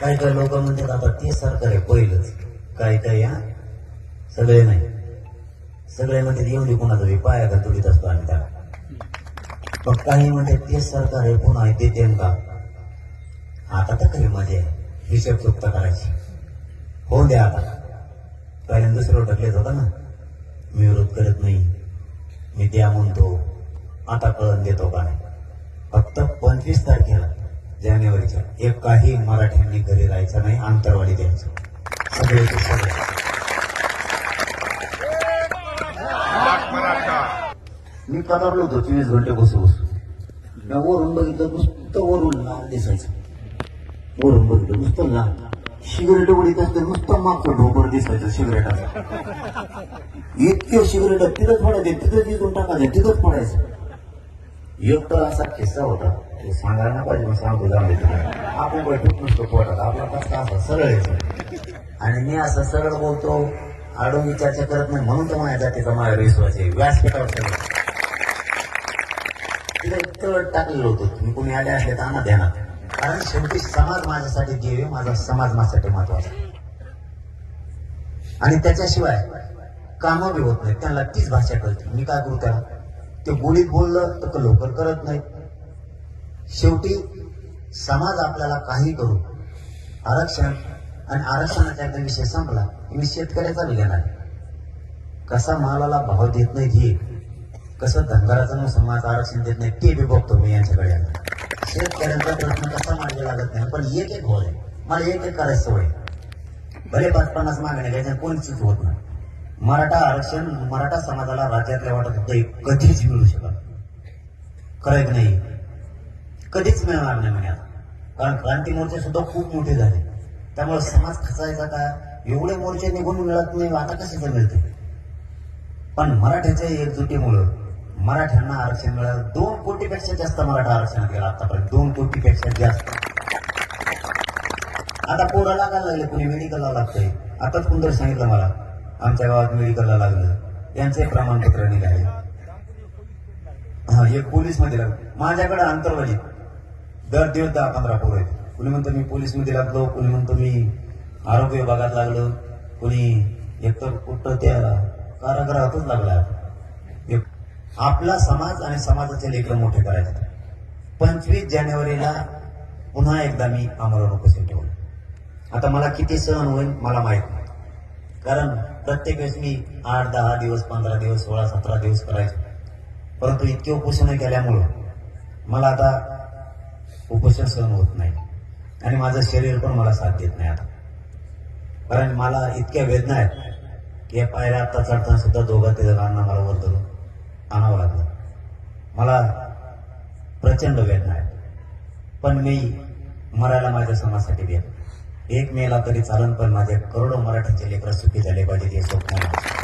काही काही लोक म्हणतात आता ते सरकार आहे पहिलंच. काही काय या सगळे नाही. सगळे म्हणतात येऊन दे कोणाचं पाया का तुडीत असतो आम्ही त्याला? पण काही म्हणतात तेच सरकार आहे पुन्हा देते का आता तर खरी मजा आहे म्हणजे हिशेब चुकता करायची. होऊन द्या आता. पहिल्यांदा दुसरं ढकलेत होता ना. मी विरोध करत नाही. मी द्या म्हणतो. आता कळण देतो का नाही. फक्त पंचवीस तारखेला. जानेवारीच्या. एक काही मराठ्यांनी घरी राहायचं नाही अंतरवाडी द्यायचं. सगळे. मी कदारलो होतो चोवीस घंटे बसू बसू. मी वरून बघितलं नुसतं वरून लाल दिसायचं. वरून बघितलं नुसतं लाल. सिगरेट उडीत असते नुसतं मागचं ढोबर दिसायचं सिगरेटाचं. इतके सिगरेट तिथंच पडायचे तिथंच इथून टाकायचे तिथंच पडायचं एक तर असा किस्सा होता. तो सांगायला ना पाहिजे मग सांगतो जाऊन दे आपण बैठक नसतो पोटात. आपला कसा असा सरळ आणि मी असं सरळ बोलतो आडून चर्चा करत नाही म्हणून तर माझ्या जातीचा माझ्या विश्वास आहे. व्यासपीठावर सगळं तिथे तळ टाकलेलं होतं. तुम्ही कोणी आले असले तर आणा ध्यानात कारण शेवटी समाज माझ्यासाठी जीव आहे माझा समाज माझ्यासाठी महत्त्वाचा आणि त्याच्याशिवाय कामं बी होत नाही त्यांना तीच भाषा कळते. मी काय करू त्याला? ते बोलीत बोललं तर लवकर करत नाही. शेवटी समाज आपल्याला काही करू. आरक्षण आणि आरक्षणाचा एकदा विषय संपला. मी शेतकऱ्याचा बी आहे. कसा मालाला भाव देत नाही हे? कसं धनगराचं समाज आरक्षण देत नाही ते बी बघतो मी यांच्याकडे शेतकऱ्यांचा प्रश्न कसा मार्गी लागत नाही पण एक एक होय. मला एक एक करायचं सवय. भले पाच पन्नास मागण्या घ्यायच्या कोणतीच होत नाही. मराठा आरक्षण मराठा समाजाला राज्यातल्या वाटत होतं कधीच मिळू शकत खरं नाही? कधीच मिळणार नाही म्हणे आता. कारण क्रांती मोर्चे सुद्धा खूप मोठे झाले. त्यामुळे समाज खचायचा का? एवढे मोर्चे निघून मिळत नाही आता कशाचं मिळते? पण मराठ्याच्या एकजुटीमुळं मराठ्यांना आरक्षण मिळालं. दोन कोटीपेक्षा जास्त मराठा आरक्षणात गेला आतापर्यंत. दोन कोटीपेक्षा जास्त. आता पोरं लागायला लागले कुणी मेडिकलला लागतंय. आताच कुंदर सांगितलं मला. आमच्या गावात मेडिकलला लागलं. यांचे प्रमाणपत्र निघाले. हा एक पोलीसमध्ये लागलं. माझ्याकडे अंतर्वाली. दर दीड दहा पंधरा पोरं आहेत. कुणी म्हणतो मी पोलीसमध्ये लागलो कुणी म्हणतो मी आरोग्य विभागात लागलो कुणी एकतर कुठं त्या कारागृहातच लागला. एक आपला समाज आणि समाजाचे लेकर मोठे करायचे. पंचवीस जानेवारीला पुन्हा एकदा मी आमरण उपस्थित ठेवलं. आता मला किती सहन होईल मला माहीत नाही. कारण प्रत्येक वेळेस मी आठ दहा दिवस पंधरा दिवस सोळा सतरा दिवस करायचो. परंतु इतके उपोषण केल्यामुळं मला आता उपोषण सहन होत नाही. आणि माझं शरीर पण मला साथ देत नाही आता. कारण मला इतक्या वेदना आहेत की या पायऱ्या आता चढताना सुद्धा दोघा ते जणांना मला वर धरून आणावं लागलं. मला प्रचंड वेदना आहेत. पण मी मरायला माझ्या समाजासाठी देत एक मेला तरी चालन पण माझे करोडो मराठीचे लेकर सुखी झाले पाहिजे हे स्वप्न आहे.